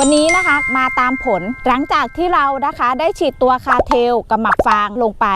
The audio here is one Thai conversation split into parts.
วันนี้นะคะมาตามผลหลังจากที่เรานะคะได้ฉีดตัวคาเทลกับหมักฟางลงไป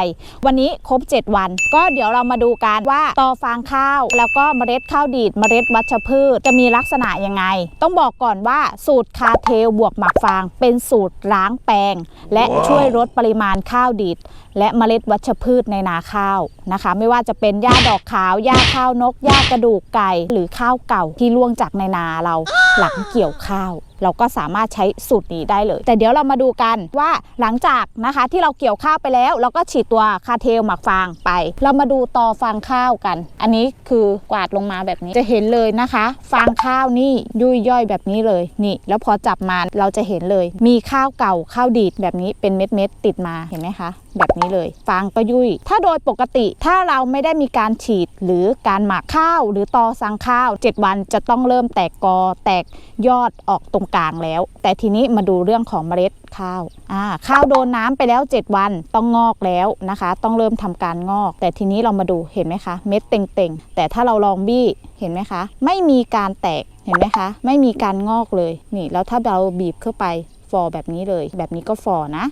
วันนี้ครบ 7 วัน ก็เดี๋ยวเรามาดูกันว่าตอฟางข้าว แล้วก็เมล็ดข้าวดีดเมล็ดวัชพืชจะมีลักษณะยังไง ต้องบอกก่อนว่าสูตรคาเทลบวกหมักฟาง เป็นสูตรล้างแปลง และช่วยลดปริมาณข้าวดีดและเมล็ดวัชพืชในนาข้าวนะคะ ไม่ว่าจะเป็นหญ้าดอกขาวหญ้าข้าวนกหญ้ากระดูกไก่ หรือข้าวเก่าที่ล่วงจากในนาเราหลังเกี่ยวข้าว เราก็สามารถใช้สูตรนี้ได้เลย แต่เดี๋ยวเรามาดูกันว่าหลังจากนะคะที่เราเกี่ยวข้าวไปแล้ว เราก็ฉีดตัวคาเทลหมักฟางไป เรามาดูตอฟางข้าวกัน อันนี้คือกวาดลงมาแบบนี้จะเห็นเลยนะคะ ฟางข้าวนี่ยุ่ยย่อยแบบนี้เลยนี่ แล้วพอจับมาเราจะเห็นเลย มีข้าวเก่าข้าวดีดแบบนี้เป็นเม็ดเม็ดๆติดมาเห็นไหมคะแบบนี้เลย ฟางก็ยุ่ย ถ้าโดยปกติถ้าเราไม่ได้มีการฉีดหรือการหมักข้าว หรือตอสังข้าว 7 วันจะต้องเริ่มแตกกอแตกยอดออกตรงกลางแล้ว แต่ทีนี้มาดูเรื่องของเมล็ดข้าวอ่าข้าวโดนน้ำไปแล้ว 7 วันต้องงอกแล้วนะคะ ต้องเริ่มทำการงอก แต่ทีนี้เรามาดูเห็นไหมคะ เม็ดเต่งๆ แต่ถ้าเราลองบี้เห็นไหมคะ ไม่มีการแตกเห็นไหมคะ ไม่มีการงอกเลยนี่แล้วถ้าเราบีบเข้าไปฟอแบบนี้เลย แบบนี้ก็ฟอนะ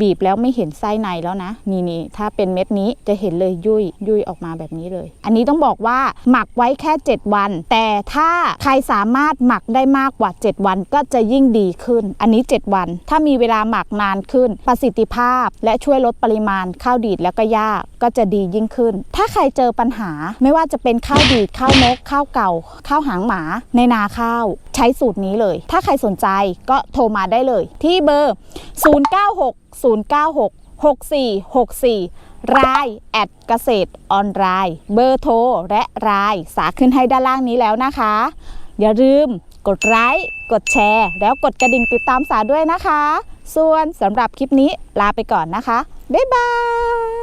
บีบแล้วไม่เห็นไส้ในแล้วนะ นี่นี่ถ้าเป็นเม็ดนี้จะเห็นเลยยุ่ยยุ่ยออกมาแบบนี้เลย อันนี้ต้องบอกว่าหมักไว้แค่ 7 วัน แต่ถ้าใครสามารถหมักได้มากกว่า 7 วันก็จะยิ่งดีขึ้น อันนี้ 7 วัน ถ้ามีเวลาหมักนานขึ้น ประสิทธิภาพ และช่วยลดปริมาณข้าวดีดแล้วก็หญ้าก็จะดียิ่งขึ้น ถ้าใครเจอปัญหาไม่ว่าจะเป็นข้าวดีดข้าวนกข้าวเก่าข้าวหางหมาในนาข้าว ใช้สูตรนี้เลย ถ้าใครสนใจก็โทรมาได้เลย ที่เบอร์ 096 096 6464 รายแอดเกษตรออนไลน์ เบอร์โทร และรายสาขึ้นให้ด้านล่างนี้แล้วนะคะ อย่าลืมกดไลค์กดแชร์ แล้วกดกระดิ่งติดตามสาด้วยนะคะ ส่วนสำหรับคลิปนี้ลาไปก่อนนะคะ บ๊ายบาย